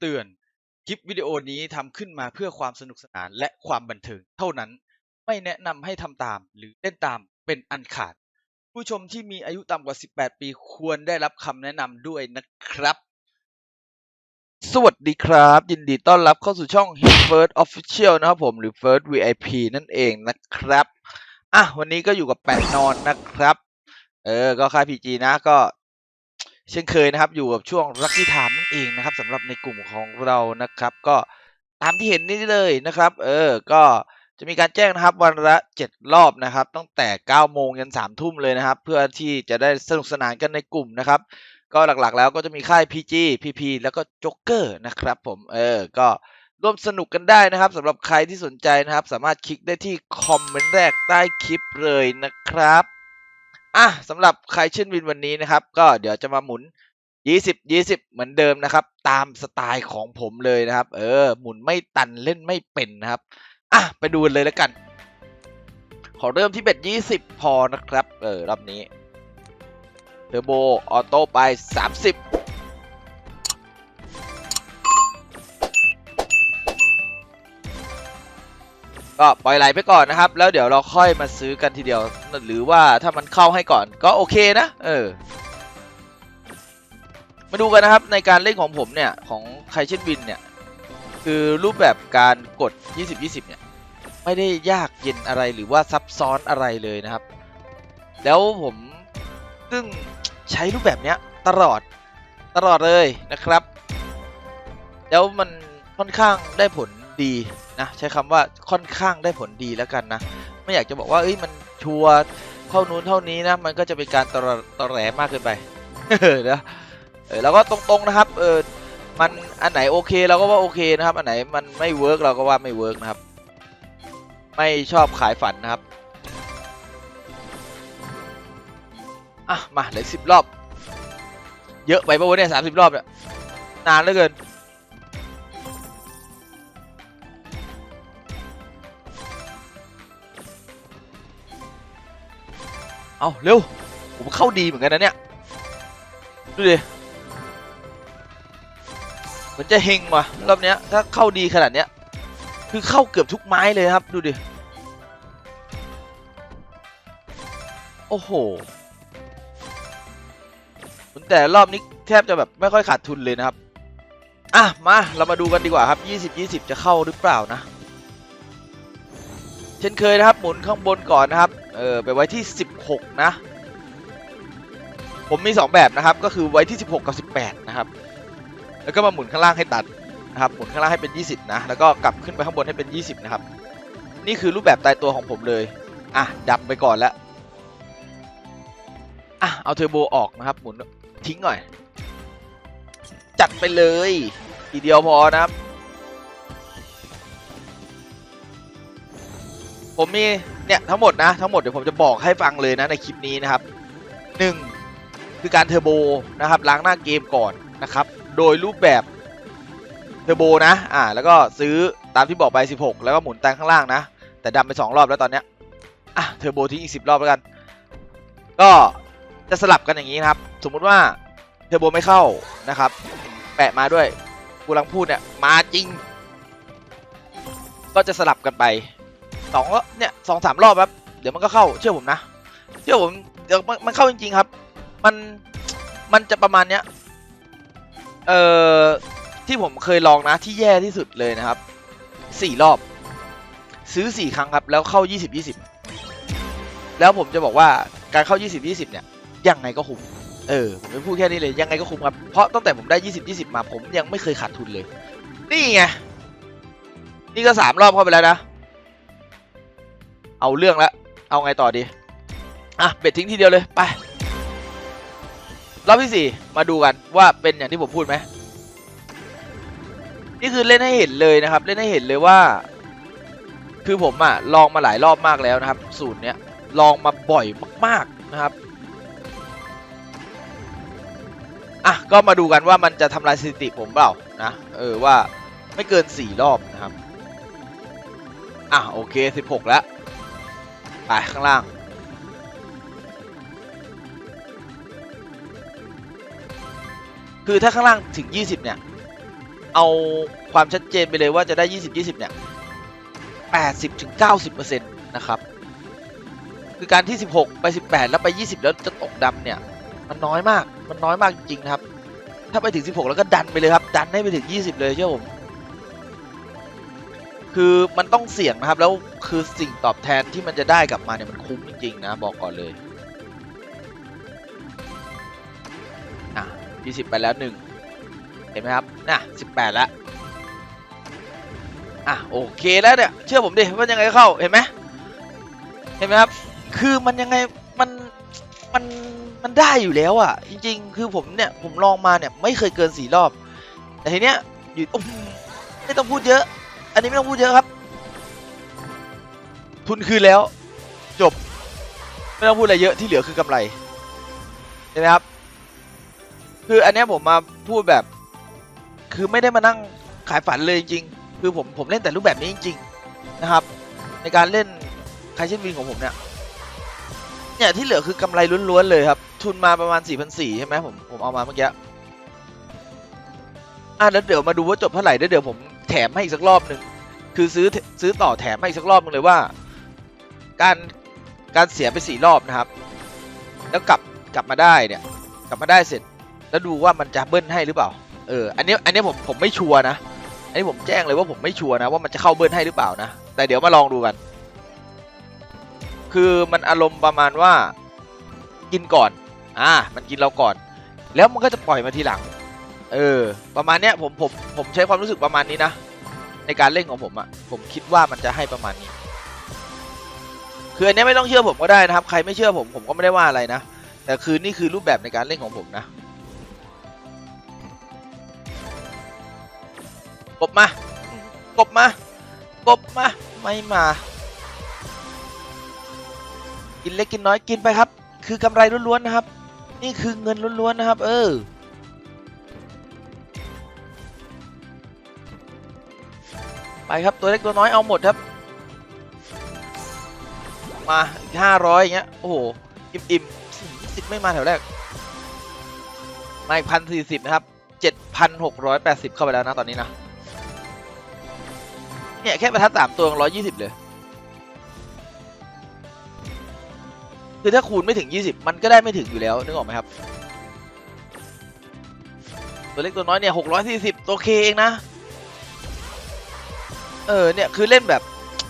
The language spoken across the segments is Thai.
เตือน คลิปวิดีโอนี้ทำขึ้นมาเพื่อความสนุกสนานและความบันเทิงเท่านั้น ไม่แนะนำให้ทำตามหรือเล่นตามเป็นอันขาด ผู้ชมที่มีอายุต่ำกว่า 18 ปีควรได้รับคำแนะนำด้วยนะครับ สวัสดีครับ ยินดีต้อนรับเข้าสู่ช่อง Hit First Official นะครับผมหรือ First VIP นั่นเองนะครับอะวันนี้ก็อยู่กับแปดนอนนะครับ เออ ก็ค่าย PG นะ ก็ เช่นเคยนะครับอยู่กับช่วง Lucky Time นั่นเองนะครับสำหรับในกลุ่มของเรานะครับ ก็ตามที่เห็นนี่เลยนะครับ เออก็จะมีการแจ้งนะครับวันละ 7 รอบนะครับ ตั้งแต่ 9 โมงยัน 3 ทุ่มเลยนะครับ เพื่อที่จะได้สนุกสนานกันในกลุ่มนะครับ ก็หลักๆแล้วก็จะมีค่าย PG PP แล้วก็จ็กเกอร์นะครับผมเออก็ร่วมสนุกกันได้นะครับสำหรับใครที่สนใจนะครับ สามารถคลิกได้ที่คอมเมนต์แรกใต้คลิปเลยนะครับ อะสำหรับใครเช่นวินวันนี้นะครับ ก็เดี๋ยวจะมาหมุน 20 20 เหมือนเดิมนะครับ ตามสไตล์ของผมเลยนะครับ เออ หมุนไม่ตันเล่นไม่เป็นนะครับ อะ ไปดูกันเลยแล้วกัน ขอเริ่มที่เบ็ด20 พอนะครับ เออ รอบนี้เทอร์โบออโต้ไป 30 ก็ปล่อยไหลไปก่อนนะครับ แล้วเดี๋ยวเราค่อยมาซื้อกันทีเดียว หรือว่าถ้ามันเข้าให้ก่อนก็โอเคนะ เออ มาดูกันนะครับในการเล่นของผมเนี่ย ของใคเชนวินเนี่ย คือรูปแบบการกด 20-20 เนี่ย ไม่ได้ยากเย็นอะไรหรือว่าซับซ้อนอะไรเลยนะครับ แล้วผมซึ่งใช้รูปแบบเนี้ยตลอดตลอดเลยนะครับ แล้วมันค่อนข้างได้ผลดี นะใช้คำว่าค่อนข้างได้ผลดีแล้วกันนะไม่อยากจะบอกว่าเอ้ยมันชัวร์เท่านู้นเท่านี้นะมันก็จะเป็นการตอตอแหลมากเกินไปนะเออเราก็ตรงๆนะครับเออมันอันไหนโอเคเราก็ว่าโอเคนะครับ อันไหนมันไม่เวิร์กเราก็ว่าไม่เวิร์กนะครับ ไม่ชอบขายฝันนะครับอะมาเหลือสิบรอบ เยอะไปปะวะเนี่ยสามสิบรอบเนี่ยนานเหลือเกิน เอาเร็ว ผมเข้าดีเหมือนกันนะเนี่ย ดูดิเหมือนจะเฮงว่ะรอบเนี้ยถ้าเข้าดีขนาดเนี้ย คือเข้าเกือบทุกไม้เลยครับ ดูดิ โอ้โหแต่รอบนี้แทบจะแบบไม่ค่อยขาดทุนเลยนะครับ อะ มา เรามาดูกันดีกว่าครับ 20 20 จะเข้าหรือเปล่านะ เช่นเคยนะครับหมุนข้างบนก่อนนะครับ เออไปไว้ที่ 16 นะ ผมมี 2 แบบนะครับ ก็คือไว้ที่ 16 กับ 18 นะครับ แล้วก็มาหมุนข้างล่างให้ตัดนะครับ หมุนข้างล่างให้เป็น 20 นะ แล้วก็กลับขึ้นไปข้างบนให้เป็น 20 นะครับ นี่คือรูปแบบตายตัวของผมเลย อะ ดับไปก่อนแล้ว อะ เอาเทอร์โบออกนะครับ หมุนทิ้งหน่อย จัดไปเลย ทีเดียวพอนะครับ ผมมีเนี่ยทั้งหมดนะทั้งหมดเดี๋ยวผมจะบอกให้ฟังเลยนะในคลิปนี้นะครับหนึ่งคือการเทอร์โบนะครับล้างหน้าเกมก่อนนะครับ โดยรูปแบบเทอร์โบนะอ่าแล้วก็ซื้อตามที่บอกไป 16 แล้วก็หมุนแตงข้างล่างนะ แต่ดำไป 2 รอบแล้วตอนเนี้ยอะเทอร์โบทิ้งอีก 10 รอบแล้วกัน ก็จะสลับกันอย่างนี้นะครับ สมมุติว่าเทอร์โบไม่เข้านะครับ แปะมาด้วยกูกำลังพูดเนี่ยมาจริง ก็จะสลับกันไป สองเนี่ยสองสามรอบครับเดี๋ยวมันก็เข้าเชื่อผมนะ เชื่อผมเดี๋ยวมันมันเข้าจริง ๆ ครับ มันมันจะประมาณเนี้ยเอ่อที่ผมเคยลองนะที่แย่ที่สุดเลยนะครับสี่รอบ ซื้อสี่ครั้งครับ แล้วเข้ายี่สิบยี่สิบแล้วผมจะบอกว่าการเข้ายี่สิบยี่สิบเนี่ย ยังไงก็คุ้ม เออ ผมจะพูดแค่นี้เลย ยังไงก็คุ้มครับ เพราะตั้งแต่ผมได้ยี่สิบยี่สิบมาผมยังไม่เคยขาดทุนเลย นี่ไง นี่ก็สามรอบเข้าไปแล้วนะ เอาเรื่องแล้วเอาไงต่อดี อะเบ็ดทิ้งทีเดียวเลยไปรอบที่สี่มาดูกันว่าเป็นอย่างที่ผมพูดไหมนี่คือเล่นให้เห็นเลยนะครับ เล่นให้เห็นเลยว่า คือผมอะลองมาหลายรอบมากแล้วนะครับ สูตรเนี้ยลองมาบ่อยมาก ๆนะครับอะก็มาดูกันว่ามันจะทำลายสถิติผมเปล่านะเออว่าไม่เกินสี่รอบนะครับ อะโอเคสิบหกแล้ว ไปข้างล่าง คือถ้าข้างล่างถึง 20 เนี่ย เอาความชัดเจนไปเลยว่าจะได้ 20 20 เนี่ย 80ถึง90เปอร์เซ็นต์นะครับ คือการที่ 16 ไป 18 แล้วไป 20 แล้วจะตกดำเนี่ย มันน้อยมาก มันน้อยมากจริงๆนะครับ ถ้าไปถึง 16 แล้วก็ดันไปเลยครับ ดันให้ไปถึง 20 เลยเชื่อผม คือมันต้องเสี่ยงนะครับ แล้วคือสิ่งตอบแทนที่มันจะได้กลับมาเนี่ยมันคุ้มจริงๆนะบอกก่อนเลยอะ20ไปแล้วหนึ่งเห็นไหมครับน่ะ18แล้วอะโอเคแล้วเนี่ยเชื่อผมดิว่ายังไงเข้าเห็นไหมเห็นไหมครับ คือมันยังไงมันมันมันได้อยู่แล้วอะ จริง ๆ คือผมเนี่ยผมลองมาเนี่ยไม่เคยเกินสี่รอบ แต่ทีเนี้ยอยู่ไม่ต้องพูดเยอะ อันนี้ไม่ต้องพูดเยอะครับ ทุนคืนแล้ว จบ ไม่ต้องพูดอะไรเยอะที่เหลือคือกำไรเห็นไหมครับ คืออันเนี้ยผมมาพูดแบบ คือไม่ได้มานั่งขายฝันเลยจริงๆคือผมผมเล่นแต่รูปแบบนี้จริง ๆนะครับ ในการเล่นคาเชนวินของผมเนี่ยเนี่ยที่เหลือคือกำไรล้วนๆเลยครับ ทุนมาประมาณ 4 4 0 0ใช่ไหมผมผมเอามาเมื่อกี้ อะแล้วเดี๋ยวมาดูว่าจบเท่าไหร่แล้วเดี๋ยวผมแถมให้อีกสักรอบหนึ่ง คือซื้อซื้อต่อแถมให้อีกสักรอบนึงเลยว่า การการเสียไปสี่รอบนะครับ แล้วกลับกลับมาได้เนี่ย กลับมาได้เสร็จ แล้วดูว่ามันจะเบิ้ลให้หรือเปล่า เออ อันนี้อันนี้ผมผมไม่ชัวร์นะ อันนี้ผมแจ้งเลยว่าผมไม่ชัวร์นะว่ามันจะเข้าเบิ้ลให้หรือเปล่านะ แต่เดี๋ยวมาลองดูกัน คือมันอารมณ์ประมาณว่า กินก่อน อ่า มันกินเราก่อน แล้วมันก็จะปล่อยมาทีหลัง เออ ประมาณเนี้ยผมผมผมใช้ความรู้สึกประมาณนี้นะ ในการเล่นของผมอะผมคิดว่ามันจะให้ประมาณนี้คืออันนี้ไม่ต้องเชื่อผมก็ได้นะครับ ใครไม่เชื่อผมผมก็ไม่ได้ว่าอะไรนะ แต่คือนี่คือรูปแบบในการเล่นของผมนะกบมากบมากบมา ไม่มา กินเล็กกินน้อยกินไปครับ คือกำไรล้วนๆนะครับ นี่คือเงินล้วนๆนะครับ เออ ไปครับตัวเล็กตัวน้อยเอาหมดครับ มาอีกห้าร้อยอย่างเงี้ยโอ้โหอิ่มอิ่มสิบไม่มาแถวแรกมาอีกพันสี่สิบนะครับเจ็ดพันหกร้อยแปดสิบเข้าไปแล้วนะตอนนี้นะเนี่ยแค่ประทัดสามตัวร้อยยี่สิบเลย คือถ้าคูณไม่ถึงยี่สิบมันก็ได้ไม่ถึงอยู่แล้วนึกออกไหมครับ ตัวเล็กตัวน้อยเนี่ยหกร้อยสี่สิบตัวเคเองนะ เออเนี่ยคือเล่นแบบ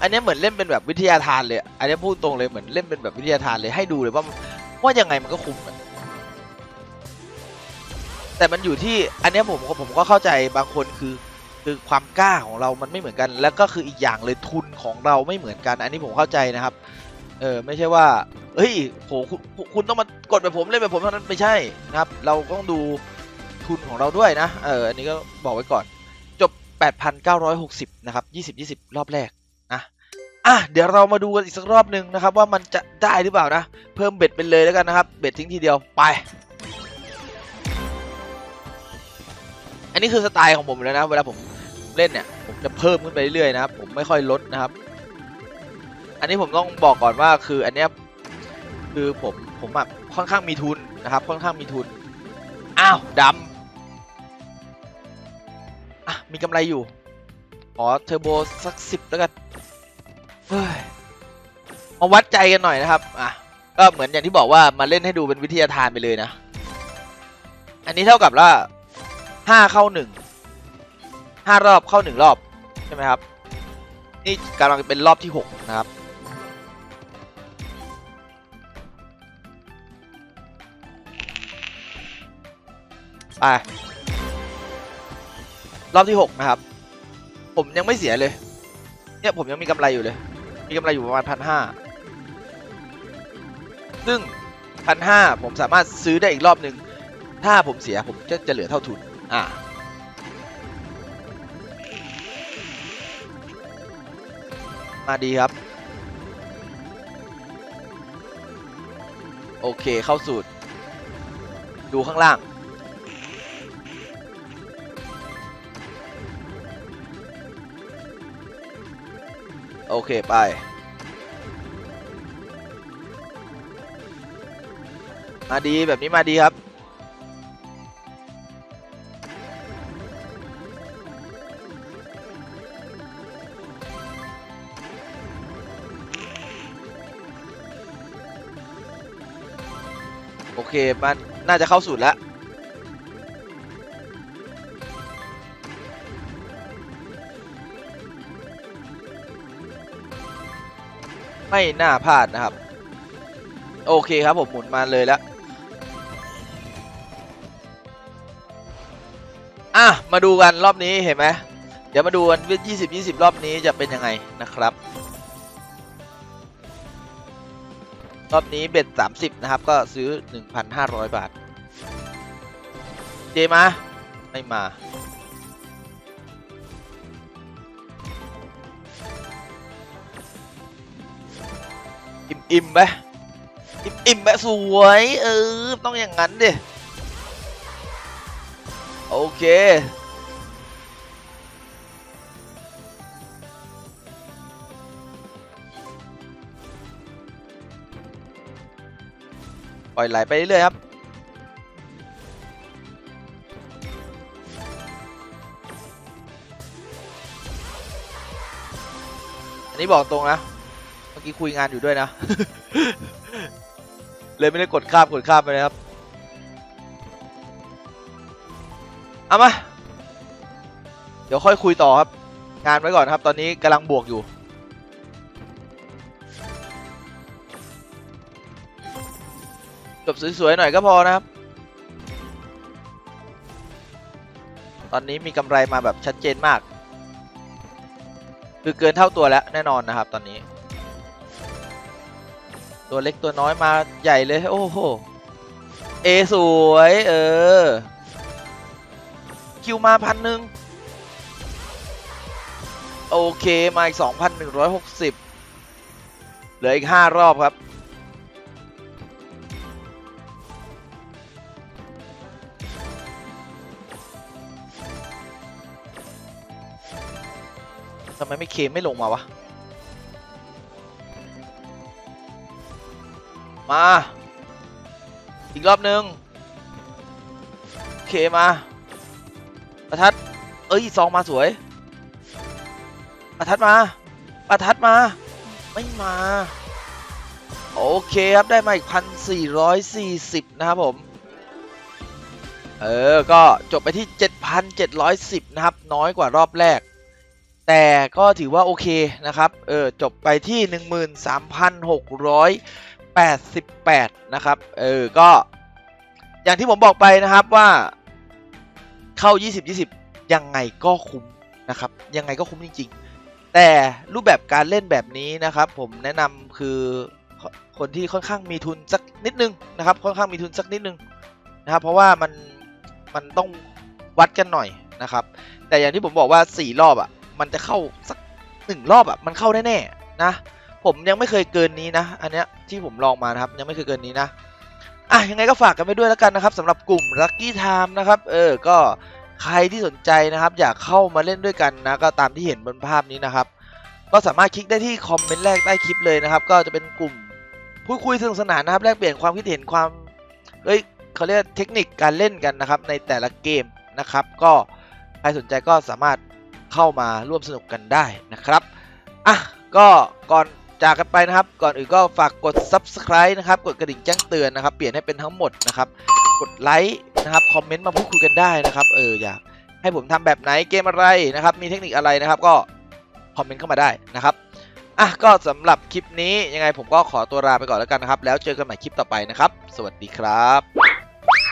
อันนี้เหมือนเล่นเป็นแบบวิทยาทานเลย อันนี้พูดตรงเลยเหมือนเล่นเป็นแบบวิทยาทานเลยให้ดูเลยว่าว่ายังไงมันก็คุ้มอะแต่มันอยู่ที่อันนี้ผมผมก็เข้าใจบางคนคือคือความกล้าของเรามันไม่เหมือนกัน แล้วก็คืออีกอย่างเลยทุนของเราไม่เหมือนกัน อันนี้ผมเข้าใจนะครับ เออไม่ใช่ว่าเฮ้ยโหคุณคุณต้องมากดแบบผมเล่นแบบผมเท่านั้นไม่ใช่นะครับ เราต้องดูทุนของเราด้วยนะ เอออันนี้ก็บอกไว้ก่อน 8,960 นะครับ 20 20 รอบแรกนะอะเดี๋ยวเรามาดูกันอีกสักรอบหนึ่งนะครับ ว่ามันจะได้หรือเปล่านะ เพิ่มเบ็ดไปเลยแล้วกันนะครับ เบ็ดทิ้งทีเดียวไป อันนี้คือสไตล์ของผมเลยนะ เวลาผมเล่นเนี่ยผมจะเพิ่มขึ้นไปเรื่อยๆนะครับ ผมไม่ค่อยลดนะครับ อันนี้ผมต้องบอกก่อนว่าคืออันเนี้ยคือผมผมอะค่อนข้างมีทุนนะครับ ค่อนข้างมีทุนอ้าวดำ อะ มีกำไรอยู่ ขอเทอร์โบสักสิบแล้วกันเฮ้ยมาวัดใจกันหน่อยนะครับ อะ ก็เหมือนอย่างที่บอกว่ามาเล่นให้ดูเป็นวิทยาทานไปเลยนะ อันนี้เท่ากับว่าห้าเข้าหนึ่งห้ารอบเข้าหนึ่งรอบใช่ไหมครับ นี่กำลังเป็นรอบที่หกนะครับไป รอบที่หกนะครับ ผมยังไม่เสียเลย เนี่ยผมยังมีกำไรอยู่เลย มีกำไรอยู่ประมาณพันห้าซึ่งพันห้าผมสามารถซื้อได้อีกรอบหนึ่งถ้าผมเสียผมจะจะเหลือเท่าทุน อ่ามาดีครับ โอเคเข้าสูตร ดูข้างล่าง โอเค ไป มาดีแบบนี้มาดีครับ โอเค มัน น่าจะเข้าสูตรแล้ว ไม่น่าพลาดนะครับ โอเคครับผมหมุนมาเลยแล้วอะมาดูกันรอบนี้เห็นไหมเดี๋ยวมาดูกันว่า20 20รอบนี้จะเป็นยังไงนะครับ รอบนี้เบ็ด30นะครับ ก็ซื้อ1,500บาท เจมา ไม่มา อิ่มไหมอิ่มอิ่มแบบสวยเออต้องอย่างนั้นดิโอเคปล่อยไหลไปเรื่อยๆครับ อันนี้บอกตรงนะ มื่อกี้คุยงานอยู่ด้วยนะ เลยไม่ได้กดข้ามกดข้ามไปเลยครับเอามา เดี๋ยวค่อยคุยต่อครับ งานไว้ก่อนครับ ตอนนี้กำลังบวกอยู่ จบสวยๆหน่อยก็พอนะครับ ตอนนี้มีกำไรมาแบบชัดเจนมาก คือเกินเท่าตัวแล้วแน่นอนนะครับตอนนี้ ตัวเล็กตัวน้อยมาใหญ่เลยโอ้โหเอสวยเออคิวมาพันหนึ่งโอเคมาอีก2,160เหลืออีก 5 รอบครับ ทำไมไม่เคไม่ลงมาวะ มา อีกรอบหนึ่งโอเคมาประทัด เอ้ยซองมาสวยประทัดมาประทัดมา ไม่มา โอเคครับได้มาอีกพันสี่ร้อยสี่สิบนะครับผม เออ ก็จบไปที่7,710นะครับ น้อยกว่ารอบแรก แต่ก็ถือว่าโอเคนะครับ เออ จบไปที่13,688นะครับ เออ ก็อย่างที่ผมบอกไปนะครับว่าเข้า 20-20 ยังไงก็คุ้มนะครับ ยังไงก็คุ้มจริง ๆ แต่รูปแบบการเล่นแบบนี้นะครับ ผมแนะนำคือคนที่ค่อนข้างมีทุนสักนิดนึงนะครับ ค่อนข้างมีทุนสักนิดนึงนะครับ เพราะว่ามันมันต้องวัดกันหน่อยนะครับ แต่อย่างที่ผมบอกว่า 4 รอบอะ มันจะเข้าสักหนึ่งรอบอะ มันเข้าแน่ๆนะ ผมยังไม่เคยเกินนี้นะ อันเนี้ยที่ผมลองมานะครับ ยังไม่เคยเกินนี้นะอะยังไงก็ฝากกันไปด้วยแล้วกันนะครับสำหรับกลุ่ม Lucky Time นะครับ เออก็ใครที่สนใจนะครับ อยากเข้ามาเล่นด้วยกันนะก็ตามที่เห็นบนภาพนี้นะครับ ก็สามารถคลิกได้ที่คอมเมนต์แรกใต้คลิปเลยนะครับ ก็จะเป็นกลุ่มพูดคุยสนุกสนานนะครับแลกเปลี่ยนความคิดเห็นความเอ้ยเขาเรียกเทคนิคการเล่นกันนะครับ ในแต่ละเกมนะครับ ก็ใครสนใจก็สามารถเข้ามาร่วมสนุกกันได้นะครับอะก็ก่อน จากกันไปนะครับ ก่อนอื่นก็ฝากกด subscribe นะครับ กดกระดิ่งแจ้งเตือนนะครับ เปลี่ยนให้เป็นทั้งหมดนะครับ กดไลค์นะครับ คอมเมนต์มาพูดคุยกันได้นะครับ เอออยากให้ผมทำแบบไหน เกมอะไรนะครับ มีเทคนิคอะไรนะครับ ก็คอมเมนต์เข้ามาได้นะครับ อะ ก็สำหรับคลิปนี้ยังไงผมก็ขอตัวลาไปก่อนแล้วกันนะครับ แล้วเจอกันใหม่คลิปต่อไปนะครับ สวัสดีครับ